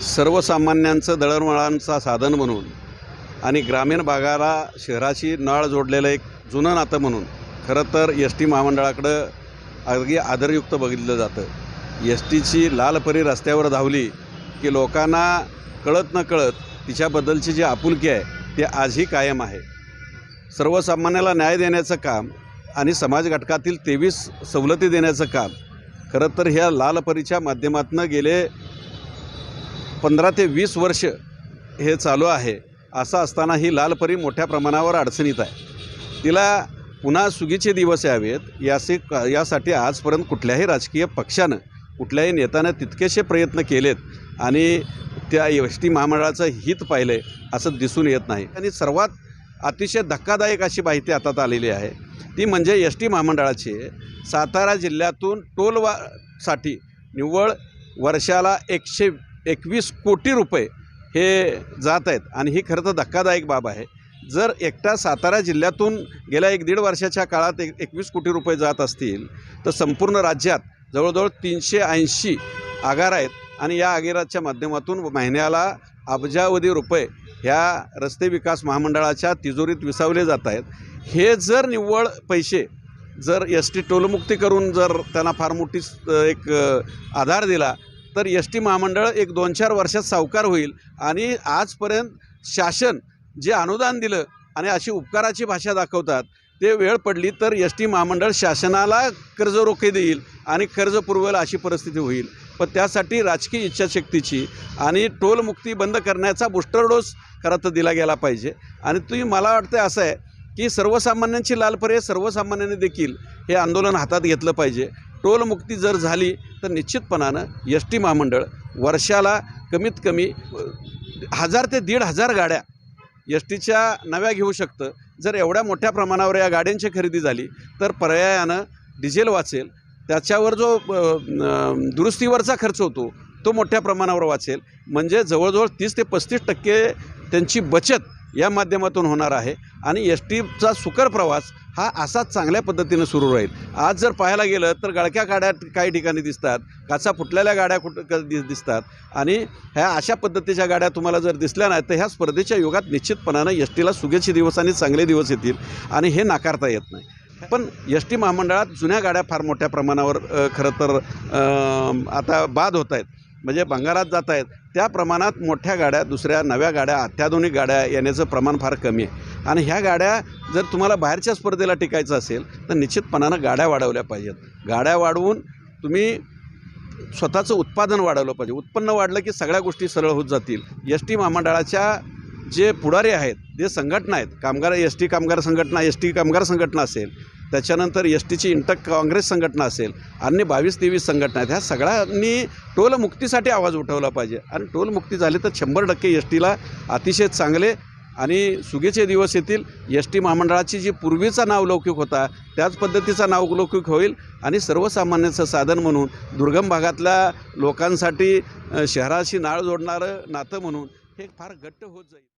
सर्वसामान्यांचं दळणवळणाचं साधन म्हणून आणि ग्रामीण भागाला शहराशी नाळ जोडलेलं एक जुनं नातं म्हणून खरं तर एस टी महामंडळाकडं अगदी आदरयुक्त बघितलं जातं. एस टीची लालपरी रस्त्यावर धावली की लोकांना कळत न कळत तिच्याबद्दलची जी आपुलकी आहे ती आजही कायम आहे. सर्वसामान्याला न्याय देण्याचं काम आणि समाज घटकातील तेवीस सवलती देण्याचं काम खरं तर ह्या लालपरीच्या माध्यमातून गेले पंधरा ते वीस वर्ष हे चालू आहे असं असताना ही लालपरी मोठ्या प्रमाणावर अडचणीत आहे. तिला पुन्हा सुगीचे दिवस यावेत यासे यासाठी आजपर्यंत कुठल्याही राजकीय पक्षानं कुठल्याही नेत्यानं तितकेसे प्रयत्न केलेत आणि त्या एस टी महामंडळाचं हित पाहिलं आहे असं दिसून येत नाही. आणि सर्वात अतिशय धक्कादायक अशी माहिती हातात आलेली आहे ती म्हणजे एस टी महामंडळाची सातारा जिल्ह्यातून टोलवासाठी निव्वळ वर्षाला एकशे एकवीस कोटी रुपये हे जात आहेत. आणि ही खरं तर धक्कादायक बाब आहे. जर एकटा सातारा जिल्ह्यातून गेल्या एक दीड वर्षाच्या काळात एक एकवीस कोटी रुपये जात असतील तर संपूर्ण राज्यात जवळजवळ तीनशे ऐंशी आगार आहेत. आणि या आगाराच्या माध्यमातून महिन्याला अब्जावधी रुपये ह्या रस्ते विकास महामंडळाच्या तिजोरीत विसावले जात आहेत. हे जर निव्वळ पैसे जर एस टी टोलमुक्ती करून जर त्यांना फार मोठी एक आधार दिला तर एस टी महामंडळ एक दोन चार वर्षात सावकार होईल आणि आजपर्यंत शासन जे अनुदान दिलं आणि अशी उपकाराची भाषा दाखवतात ते वेळ पडली तर एस टी महामंडळ शासनाला कर्ज रोखे देईल आणि कर्ज पुरवेल अशी परिस्थिती होईल. पण त्यासाठी राजकीय इच्छाशक्तीची आणि टोलमुक्ती बंद करण्याचा बूस्टर डोस खरं तर दिला गेला पाहिजे. आणि तुम्ही मला वाटतं असं आहे की सर्वसामान्यांची लालपरे सर्वसामान्यांनी देखील हे आंदोलन हातात घेतलं पाहिजे. टोलमुक्ती जर झाली तर निश्चितपणानं एस टी महामंडळ वर्षाला कमीत कमी हजार ते दीड हजार गाड्या एस टीच्या नव्या घेऊ शकतं. जर एवढ्या मोठ्या प्रमाणावर या गाड्यांची खरेदी झाली तर पर्यायानं डिझेल वाचेल. त्याच्यावर जो दुरुस्तीवरचा खर्च होतो तो मोठ्या प्रमाणावर वाचेल. म्हणजे जवळजवळ तीस ते पस्तीस टक्के त्यांची बचत या माध्यमातून होणार आहे. आणि एस टीचा सुकर प्रवास हा असाच चांगल्या पद्धतीनं सुरू राहील. आज जर पाहायला गेलं तर गळक्या गाड्या काही ठिकाणी दिसतात काचा फुटलेल्या गाड्या कुठं क- दिसतात आणि ह्या अशा पद्धतीच्या गाड्या तुम्हाला जर दिसल्या नाही तर ह्या स्पर्धेच्या युगात निश्चितपणानं एस टीला सुगेचे दिवस आणि चांगले दिवस येतील आणि हे नाकारता येत नाही. पण एस टी महामंडळात जुन्या गाड्या फार मोठ्या प्रमाणावर खरं तर आता बाद होत आहेत. म्हणजे भंगारात जात आहेत त्या प्रमाणात मोठ्या गाड्या दुसऱ्या नव्या गाड्या अत्याधुनिक गाड्या येण्याचं प्रमाण फार कमी आहे. आणि ह्या गाड्या जर तुम्हाला बाहेरच्या स्पर्धेला टिकायचं असेल तर निश्चितपणानं गाड्या वाढवल्या पाहिजेत. गाड्या वाढवून तुम्ही स्वतःचं उत्पादन वाढवलं पाहिजे. उत्पन्न वाढलं की सगळ्या गोष्टी सरळ होत जातील. एस टी महामंडळाच्या जे पुढारी आहेत जे संघटना आहेत कामगार एस टी कामगार संघटना एस टी कामगार संघटना असेल त्याच्यानंतर एस टीची इंटक काँग्रेस संघटना असेल अन्य बावीस तेवीस संघटना आहेत ह्या सगळ्यांनी टोलमुक्तीसाठी आवाज उठवला पाहिजे. आणि टोलमुक्ती झाली तर शंभर टक्के एस टीला अतिशय चांगले आणि सुगीचे दिवस येतील. एस टी महामंडळाची जी पूर्वीचा नावलौकिक होता त्याच पद्धतीचा नावलौकिक होईल. आणि सर्वसामान्यांचं साधन म्हणून दुर्गम भागातल्या लोकांसाठी शहराशी नाळ जोडणारं नातं म्हणून हे फार घट्ट होत जाईल.